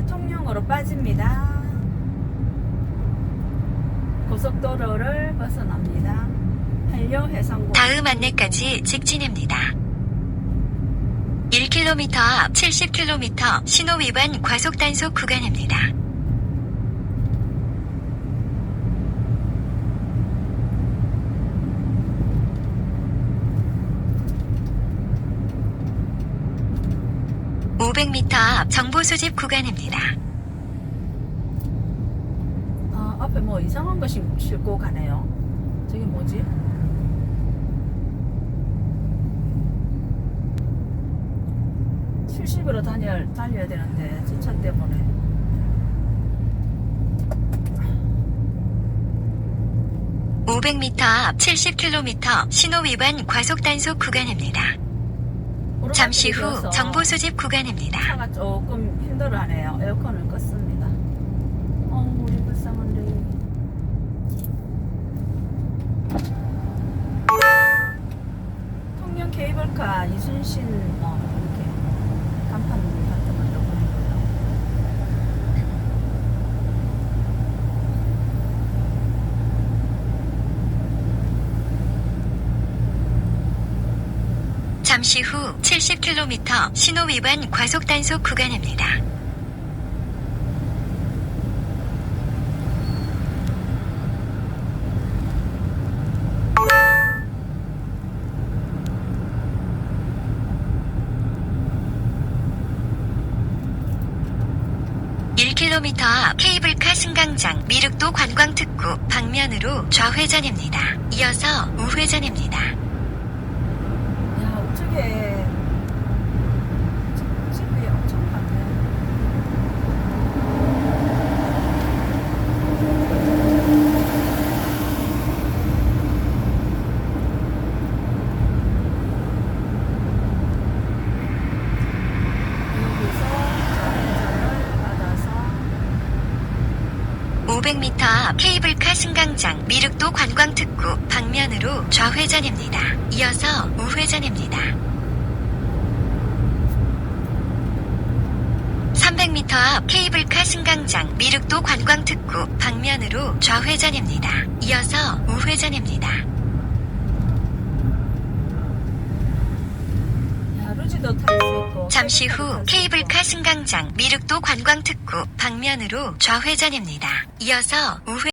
이제 통영으로 빠집니다. 고속도로를 벗어납니다. 한려해상공 다음 안내까지 직진입니다. 1km 앞 70km 신호 위반 과속 단속 구간입니다. (500m) 앞 정보 수집 구간입니다. 아, 앞에 뭐 이상한 거 싣- 싣고 가네요. 저게 뭐지? (70으로) 다녀, 달려야 되는데 저 차 때문에 (500m) 앞 (70km) 신호 위반 과속 단속 구간입니다. 잠시 후 정보 수집 구간입니다. 차가 조금 힘들어하네요. 에어컨을 껐습니다. 어, 우리 불쌍한데. 통영 케이블카 이순신 어, 이렇게 간판 같은 걸 넣어보는 잠시 후 70km 신호 위반 과속 단속 구간입니다. (1km) 앞 케이블카 승강장 미륵도 관광특구 방면으로 좌회전입니다. 이어서 우회전입니다. 야, 우측에 집- 집이 엄청 많네. 여기서 좌회전을 받아서 500m 앞 케이블카 승강장 미륵도 관광특구 방면으로 좌회전입니다. 이어서 우회전입니다. 300m 앞 케이블카 승강장 미륵도 관광특구 방면으로 좌회전입니다. 이어서 우회전입니다. 야, 루지도 탈 수 있고 잠시 후 케이블카. 승강장 미륵도 관광특구 방면으로 좌회전입니다. 이어서 우회